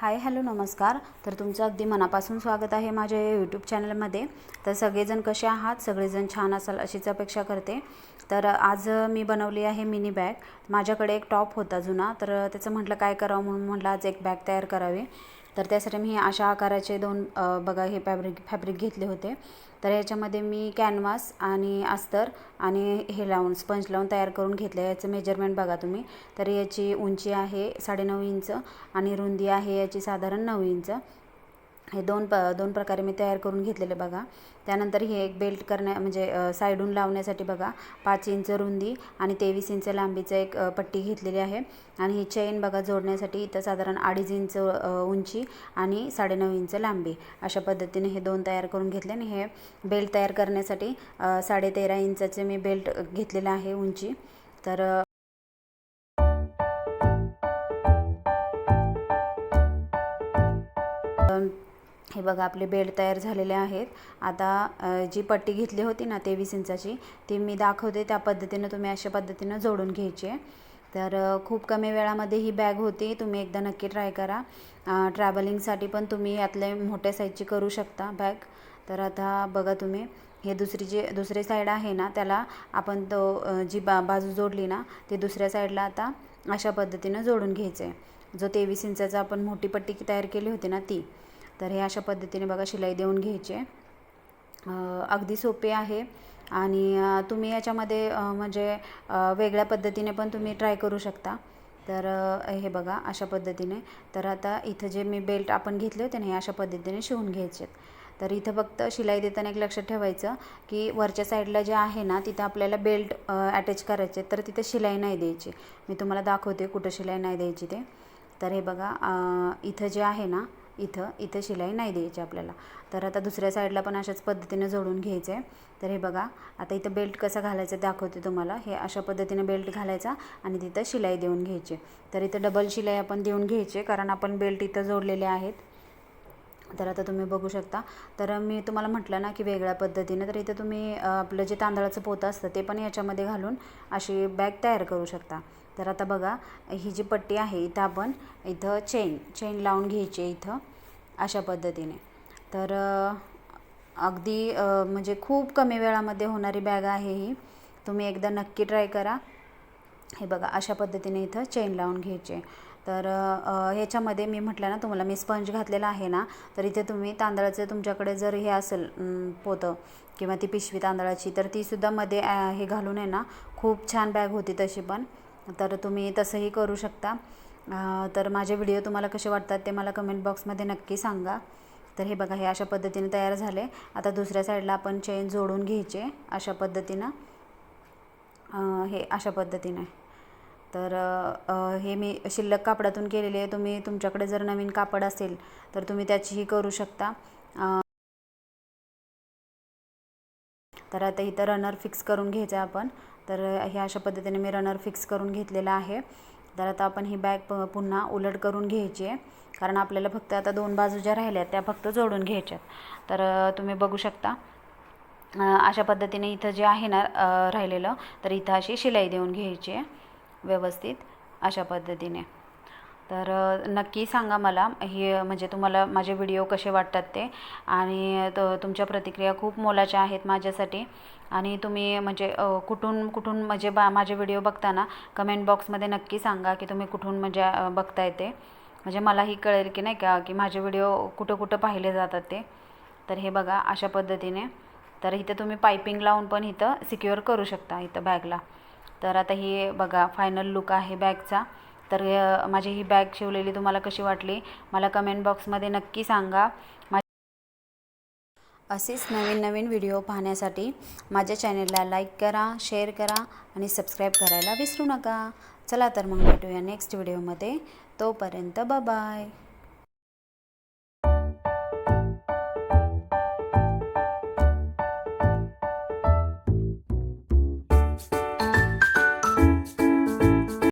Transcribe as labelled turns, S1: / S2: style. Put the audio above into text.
S1: Hi hello नमस्कार. तर तुमचं अगदी मनापासून स्वागत आहे माझ्या या यूट्यूब चॅनलमध्ये तर सगळेजण कसे आहात? सगळेजण छान असाल अशीच अपेक्षा करते. तर आज मी बनवली आहे मिनी बॅग माझ्याकडे एक टॉप होता जुना. तर त्याचं म्हटलं काय करावं म्हणून म्हटलं आज एक बॅग तयार करावी. तर त्यासाठी मी अशा आकाराचे दोन बघा हे फॅब्रिक फॅब्रिक घेतले होते. तर याच्यामध्ये मी कॅनव्हास आणि अस्तर आणि हे लावून स्पंज लावून तयार करून घेतलं. याचं मेजरमेंट बघा तुम्ही. तर याची उंची आहे साडेनऊ इंच आणि रुंदी आहे याची साधारण नऊ इंच. हे दोन प दोन प्रकारे मी तयार करून घेतलेले बघा. त्यानंतर हे एक बेल्ट करण्या म्हणजे साईडून लावण्यासाठी बघा पाच इंच रुंदी आणि तेवीस इंच लांबीचं एक पट्टी घेतलेली आहे. आणि ही चेन बघा जोडण्यासाठी इथं साधारण अडीच इंच उंची आणि साडेनऊ इंच लांबी अशा पद्धतीने हे दोन तयार करून घेतले. आणि हे बेल्ट तयार करण्यासाठी साडेतेरा इंचाचे मी बेल्ट घेतलेलं आहे उंची. तर हे बघा आपले बेड तयार झालेले आहेत. आता जी पट्टी घेतली होती ना तेवीस इंचाची ती मी दाखवते. त्या पद्धतीनं तुम्ही अशा पद्धतीनं जोडून घ्यायची आहे. तर खूप कमी वेळामध्ये ही बॅग होती. तुम्ही एकदा नक्की ट्राय करा. ट्रॅव्हलिंगसाठी पण तुम्ही यातले मोठ्या साईजची करू शकता बॅग. तर आता बघा तुम्ही हे दुसरी जी दुसरी साईड आहे ना त्याला आपण तो जी बा बाजू जोडली ना ती दुसऱ्या साईडला आता अशा पद्धतीनं जोडून घ्यायचं आहे जो तेवीस इंचाचा आपण मोठी पट्टी तयार केली होती ना ती. तर हे अशा पद्धतीने बघा शिलाई देऊन घ्यायची आहे. अगदी सोपे आहे. आणि तुम्ही याच्यामध्ये म्हणजे वेगळ्या पद्धतीने पण तुम्ही ट्राय करू शकता. तर हे बघा अशा पद्धतीने. तर आता इथं जे मी बेल्ट आपण घेतले होते ना हे अशा पद्धतीने शिवून घ्यायचे तर इथं फक्त शिलाई देताना एक लक्षात ठेवायचं की वरच्या साईडला जे आहे ना तिथं आपल्याला बेल्ट अटॅच करायचे तर तिथं शिलाई नाही द्यायची. मी तुम्हाला दाखवते कुठं शिलाई नाही द्यायची ते. तर हे बघा इथं जे आहे ना इथं इथं शिलाई नाही द्यायची आपल्याला. तर आता दुसऱ्या साईडला पण अशाच पद्धतीने जोडून घ्यायचं आहे तर हे बघा आता इथं बेल्ट कसा घालायचा दाखवते तुम्हाला. हे अशा पद्धतीने बेल्ट घालायचा आणि तिथं शिलाई देऊन घ्यायची. तर इथं डबल शिलाई आपण देऊन घ्यायची कारण आपण बेल्ट इथं जोडलेले आहेत. तर आता तुम्ही बघू शकता. तर मी तुम्हाला म्हटलं ना की वेगळ्या पद्धतीने तर इथं तुम्ही आपलं जे तांदळाचं पोतं असतं ते पण याच्यामध्ये घालून अशी बॅग तयार करू शकता. तर आता बघा ही जी पट्टी आहे इथं आपण इथं चेन चेन लावून घ्यायची आहे इथं अशा पद्धतीने. तर अगदी म्हणजे खूप कमी वेळामध्ये होणारी बॅग आहे ही. तुम्ही एकदा नक्की ट्राय करा. हे बघा अशा पद्धतीने इथं चेन लावून घ्यायचे तर ह्याच्यामध्ये मी म्हटलं ना तुम्हाला मी स्पंज घातलेला आहे ना तर इथे तुम्ही तांदळाचं तुमच्याकडे जर हे असेल पोतं किंवा ती पिशवी तांदळाची तर तीसुद्धा मध्ये हे घालून आहे ना खूप छान बॅग होती तशी पण. तर तुम्ही तसंही करू शकता. तर माझे व्हिडिओ तुम्हाला कसे वाटतात ते मला कमेंट बॉक्समध्ये नक्की सांगा. तर हे बघा हे अशा पद्धतीने तयार झाले. आता दुसऱ्या साईडला आपण चेन जोडून घ्यायचे अशा पद्धतीनं. हे अशा पद्धतीने. तर हे मी शिल्लक कापडातून केलेले आहे. तुम्ही तुमच्याकडे जर नवीन कापड असेल तर तुम्ही त्याचीही करू शकता. तर आता इथं रनर फिक्स करून घ्यायचं आहे आपण. तर हे अशा पद्धतीने मी रनर फिक्स करून घेतलेला आहे. तर आता आपण ही बॅग प पुन्हा उलट करून घ्यायची आहे. कारण आपल्याला फक्त आता दोन बाजू ज्या राहिल्या त्या फक्त जोडून घ्यायच्यात. तर तुम्ही बघू शकता. अशा पद्धतीने इथं जे आहे ना राहिलेलं तर इथं अशी शिलाई देऊन घ्यायची आहे. व्यवस्थित अशा पद्धतीने. तर नक्की सांगा मला हे म्हणजे तुम्हाला माझे व्हिडिओ कसे वाटतात ते? आणि त तुमच्या प्रतिक्रिया खूप मोलाच्या आहेत माझ्यासाठी. आणि तुम्ही म्हणजे कुठून कुठून म्हणजे बा माझे व्हिडिओ बघताना कमेंट बॉक्समध्ये नक्की सांगा की तुम्ही कुठून म्हणजे बघता बघताय ते. म्हणजे मलाही कळेल की नाही का की माझे व्हिडिओ कुठं कुठं पाहिले जातात ते. तर हे बघा अशा पद्धतीने. तर इथं तुम्ही पायपिंग लावून पण इथं सिक्युअर करू शकता इथं बॅगला. तर आता हे बघा फायनल लुक आहे बॅगचा तर माझी ही बॅग शिवलेली तुम्हाला कशी वाटली? मला कमेंट बॉक्समध्ये नक्की सांगा. असेच नवीन नवीन व्हिडिओ पाहण्यासाठी माझ्या चॅनेलला लाईक करा शेअर करा आणि सबस्क्राईब करायला विसरू नका. चला तर मग भेटूया नेक्स्ट व्हिडिओमध्ये तोपर्यंत बाय